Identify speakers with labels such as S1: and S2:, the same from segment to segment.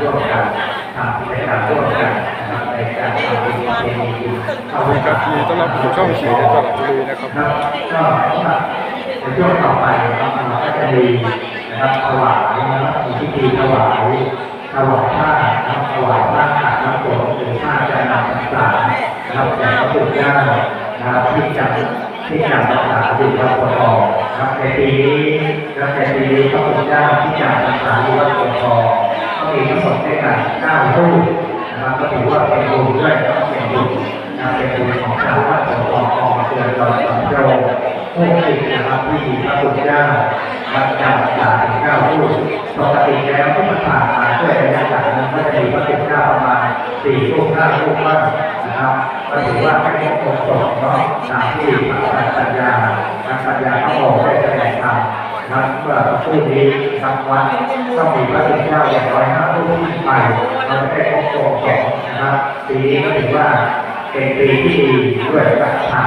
S1: ร่วมกันทำกิจกรรมร่วมกันในการทำบุญประเพณีบุญเข้า
S2: สวัสดีครับยินดีต้อนรับสู่ช่องสีในตลาดบุรีนะครับ
S1: ก็ในช่วงต่อไปนะครับเราก็จะมีนะครับถวายนะครับพิธีถวายถวายผ้านะครับถวายผ้าขาดน้ำฝนหรือผ้าจะนำต่างๆนะครับแด่พระพุทธเจ้านะครับที่จำที่จำภาษาอยู่วัดโพธิ์ทองนะครับในปีนี้นะในปีนี้พระพุทธเจ้าที่จำภาษาอยู่วัดโพธิ์ท อก็มีทั้งหมดด้วยกันเก้ารูปนะครับก็ถือว่าเป็นบุญด้วยนะครับเป็นบุญนะเป็นบุญของชาววัดโพธิ์ทองของเตือนเราสำโรงผู้ติดนะครับที่พระพุทธเจ้าวัดจำภาษาถึงเก้ารูปปกติแล้วที่ผ่านมาด้วยระยะหลังนั้นก็จะมีพระพุทธเจ้าประมาณสี่รูปห้ารูปบ้างนะครับก็ถือว่าไม่ครบองค์สงฆ์เนาะตามที่พระปัญญาพระปัญญาพระองค์ได้แสดงธรรม ครับเมื่อผู้นี้ทำวัดต้องมีพระพุทธเจ้าอย่างน้อยห้ารูปขึ้ไปเราจะได้ครบองค์สงนะครับปีนี้ก็ถือว่าเป็นปีที่ดีด้วยศรัทธา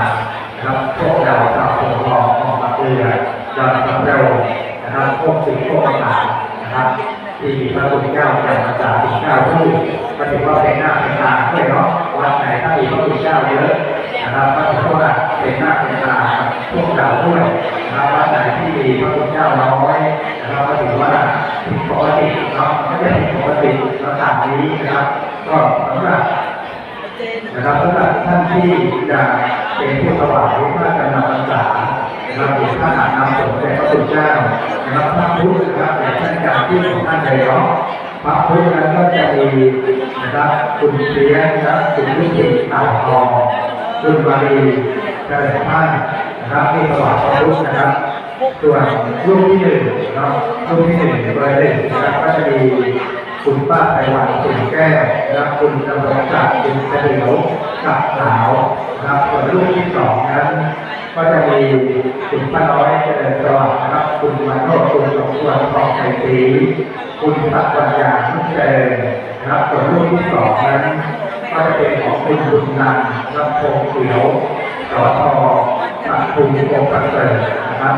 S1: นะครับพวกเราชาวโพธิ์ทองออกมาเรือดอนสำเร็วนะครับพวกสิ่งพวกต่างนะครับที่พระพุทธเจ้าจำพรรษาถึงเก้ารูปก็ถือว่าเป็นหน้าเป็นตาด้วยเนาะวัดไหนถ้ามีพระพุทธเจ้าเยอะ นะครับก็ถือว่าเป็นหน้าเป็นตาพวกเราด้วยนะครับวัดไหนที่มีพระพุทธเจ้าน้อยนะครับก็ถือว่าผิดปกติเนาะไม่ได้ผิดปกติสถานนี้นะครับ ก็สำหรับนะครับสำหรับท่านที่จะเป็นผู้ถวายพระกรรมพรรษานะครับหรือท่านาจนำสมเด็จพระพุทธเจ้านะครับพระพุทธนะครับในท่านการที่ของท่านเลยเนาะพระพุทธนั้นก็จะมีนะครับคุณเพียนะครับคุณลูกศิษย์ตาทอง คุณวารีเจริญท่านนะครับที่ถวายพระพุทธนะครับส่วนรูปที่หนึ่งนะครับรูปที่หนึ่งเบอร์หนึ่งนะครับก็จะมีคุณป้าไพวันสุนแก้วนะครับคุณดำรงศักดิ์คุณเฉลียวกับขาวนะครับส่วนรูปที่สองนั้นก็จะมีคุณป้าน้อยเจริญสวัสดิ์นะครับ คุณมาโนคุณสมควรทองไทยศรีคุณสัตวัญญาทุกเจริญนะครับส่วนรูปที่สองนั้นก็จะเป็นของคุณบุญนันท์รับพงษ์เขียวสอทอสัต ภูมิวงศ์ประเสริฐนะครับ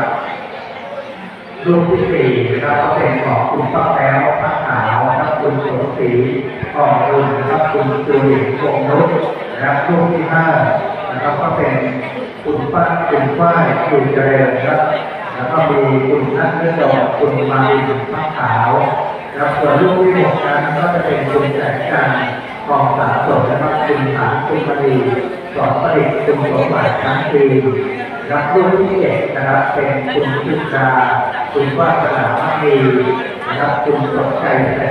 S1: รูปที่สี่นะครับก็เป็นของคุณป้าแป้วพระขาวนะครับคุณสมศรีทองรุ่นนะครับคุณจุลินวงศ์นุชนะครับรูปที่ห้านะครับก็เป็นคุณป้าคุณฝ้ายคุณเจริญนะครับแล้วก็มีคุณนัทเลือดอกคุณมารินพระขาวนะครับส่วนรูปที่หกนั้นก็จะเป็นคุณแสงจันทร์กองสาสดนะครับคุณฐานคุณมณีสอนผลิตคุณสมบัติทั้งปี รับรุ่นที่เจ็ดนะครับ เป็นคุณพิชาคุณวาสนาพักดีนะครับ คุณสมใจแต่